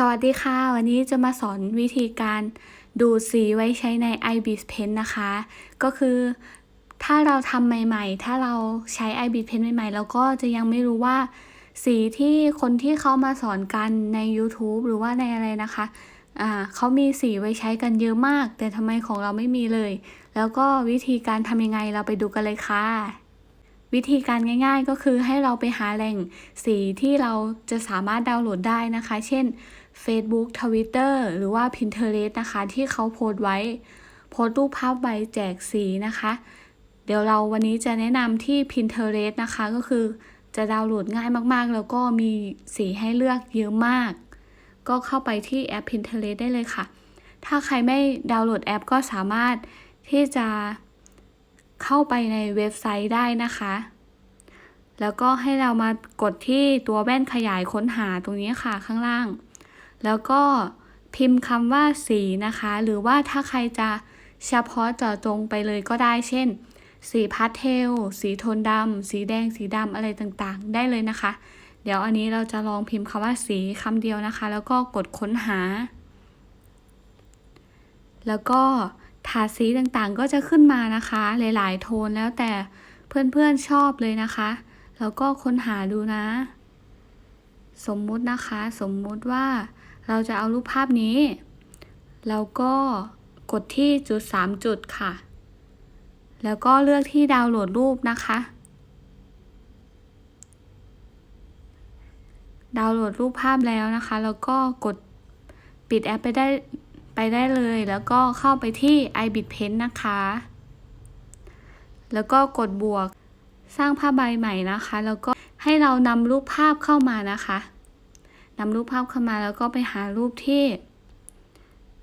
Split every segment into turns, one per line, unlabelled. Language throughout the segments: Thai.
สวัสดีค่ะ วันนี้จะมาสอนวิธีการดูดสีไว้ใช้ใน iBiz Pen นะคะ ก็คือถ้าเราทำใหม่ ๆ ถ้าเราใช้ iBiz Pen ใหม่ๆแล้วก็จะยังไม่รู้ว่าสีที่คนที่เขามาสอนกันใน YouTube หรือว่าในอะไรนะคะอ่าเขามีสีไว้ใช้กันเยอะมาก แต่ทำไมของเราไม่มีเลย แล้วก็วิธีการทำยังไงเราไปดูกันเลยค่ะวิธีการง่าย ๆ ก็คือให้เราไปหาแหล่งสีที่เราจะสามารถดาวน์โหลดได้นะคะ เช่น Facebook Twitter หรือว่า Pinterest นะคะ ที่เขาโพสต์ไว้ โพสต์รูปภาพไว้แจกสีนะคะ เดี๋ยวเราวันนี้จะแนะนำที่ Pinterest นะคะก็คือจะดาวน์โหลดง่ายมากๆ แล้วก็มีสีให้เลือกเยอะมาก ก็เข้าไปที่แอป Pinterest ได้เลยค่ะ ถ้าใครไม่ดาวน์โหลดแอปก็สามารถที่จะเข้าไปในเว็บไซต์ได้นะคะ แล้วก็ให้เรามากดที่ตัวแว่นขยายค้นหาตรงนี้ค่ะข้างล่าง แล้วก็พิมพ์คำว่าสีนะคะ หรือว่าถ้าใครจะเฉพาะเจาะจงไปเลยก็ได้ เช่น สีพาสเทล สีโทนดำ สีแดง สีดำ อะไรต่างๆ ได้เลยนะคะ เดี๋ยวอันนี้เราจะลองพิมพ์คำว่าสีคำเดียวนะคะ แล้วก็กดค้นหา แล้วก็ถาดสีต่างๆ ก็จะขึ้นมานะคะ หลายๆ โทนแล้วแต่เพื่อนๆชอบเลยนะคะ แล้วก็ค้นหาดูนะ สมมุตินะคะสมมุติว่าเราจะเอารูปภาพนี้แล้วก็กดที่จุด 3 จุดค่ะ แล้วก็เลือกที่ดาวน์โหลดรูปนะคะ ดาวน์โหลดรูปภาพแล้วนะคะ แล้วก็กดปิดแอปไปได้ไปได้เลย แล้วก็เข้าไปที่ iBit Pen นะคะ แล้วก็กดบวกสร้างภาพใบใหม่นะคะ แล้วก็ ให้เรานำรูปภาพเข้ามานะคะนำรูปภาพเข้ามาแล้วก็ไปหารูปที่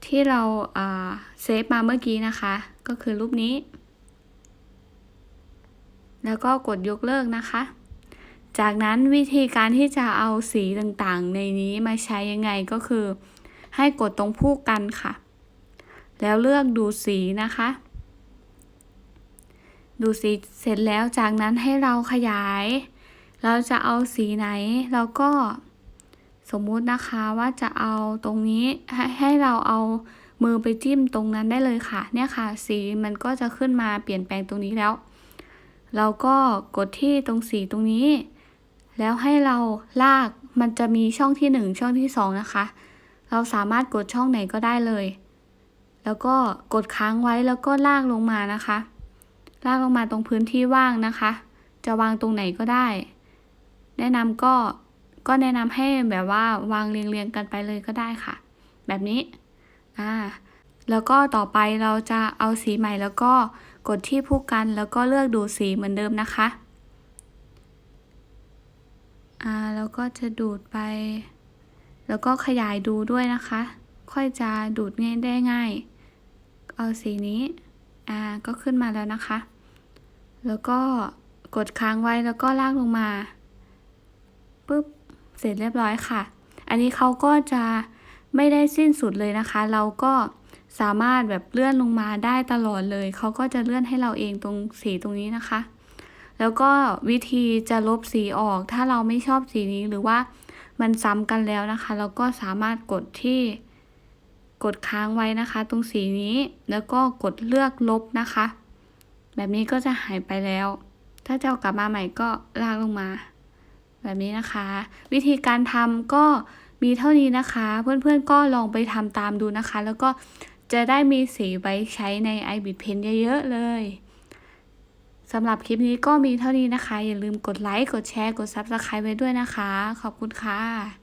ที่เราเซฟมาเมื่อกี้นะคะ ก็คือรูปนี้ แล้วก็กดยกเลิกนะคะ จากนั้นวิธีการที่จะเอาสีต่างๆ ในนี้มาใช้ยังไงก็คือ ให้กดตรงผู้กันค่ะ แล้วเลือกดูสีนะคะ ดูสีเสร็จแล้วจากนั้นให้เราขยาย เราจะเอาสีไหนเราก็สมมุตินะคะว่าจะเอาตรงนี้ให้ให้เราเอามือไปจิ้มตรงนั้นได้เลยค่ะ เนี่ยค่ะ สีมันก็จะขึ้นมาเปลี่ยนแปลงตรงนี้แล้ว เราก็กดที่ตรงสีตรงนี้ แล้วให้เราลากมันจะมีช่องที่หนึ่งช่องที่สองนะคะ เราสามารถกดช่องไหนก็ได้เลย แล้วก็กดค้างไว้แล้วก็ลากลงมานะคะ ลากลงมาตรงพื้นที่ว่างนะคะ จะวางตรงไหนก็ได้ แนะนำก็ก็แนะนำให้แบบว่าวางเรียงๆกันไปเลยก็ได้ค่ะ แบบนี้อ่าแล้วก็ต่อไปเราจะเอาสีใหม่แล้วก็กดที่ผู้กันแล้วก็เลือกดูสีเหมือนเดิมนะคะอ่าแล้วก็จะดูดไป แล้วก็ขยายดูด้วยนะคะ ค่อยจะดูดง่ายได้ง่าย เอาสีนี้อ่าก็ขึ้นมาแล้วนะคะ แล้วก็กดค้างไว้แล้วก็ลากลงมา ปุ๊บเสร็จเรียบร้อยค่ะ อันนี้เขาก็จะไม่ได้สิ้นสุดเลยนะคะ เราก็สามารถแบบเลื่อนลงมาได้ตลอดเลย เขาก็จะเลื่อนให้เราเองตรงสีตรงนี้นะคะ แล้วก็วิธีจะลบสีออก ถ้าเราไม่ชอบสีนี้หรือว่ามันซ้ำกันแล้วนะคะ เราก็สามารถกดที่กดค้างไว้นะคะ ตรงสีนี้แล้วก็กดเลือกลบนะคะ แบบนี้ก็จะหายไปแล้ว ถ้าจะเอากลับมาใหม่ก็ลากลงมา แบบนี้นะคะ วิธีการทำก็มีเท่านี้นะคะ เพื่อนๆก็ลองไปทำตามดูนะคะ แล้วก็จะได้มีสีไว้ใช้ใน i b i t Pen เยอะๆเลยสำหรับคลิปนี้ก็มีเท่านี้นะคะ อย่าลืมกดไลค์ กดแชร์ กด Subscribe ไว้ด้วยนะคะ ขอบคุณค่ะ